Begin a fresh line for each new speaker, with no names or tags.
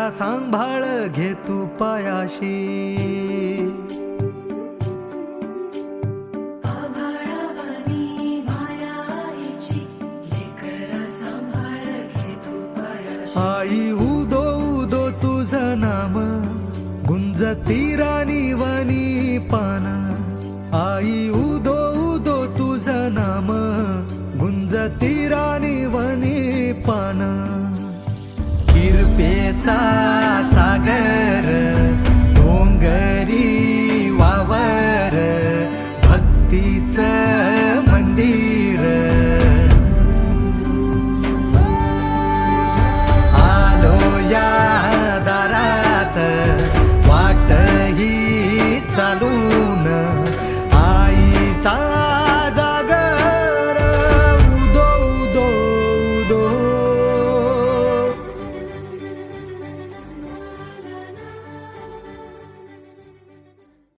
लेकरा सांभाळ घे तू पायाशी.
आई उदो उदो तुझं नाम गुंजती राणी वनी पान. आई उदो उदो तुझं नाम गुंजती कृपेचा सागर डोंगरी वावर भक्तीच मंदिर. आलो या दारात वाट ही चालून आईचा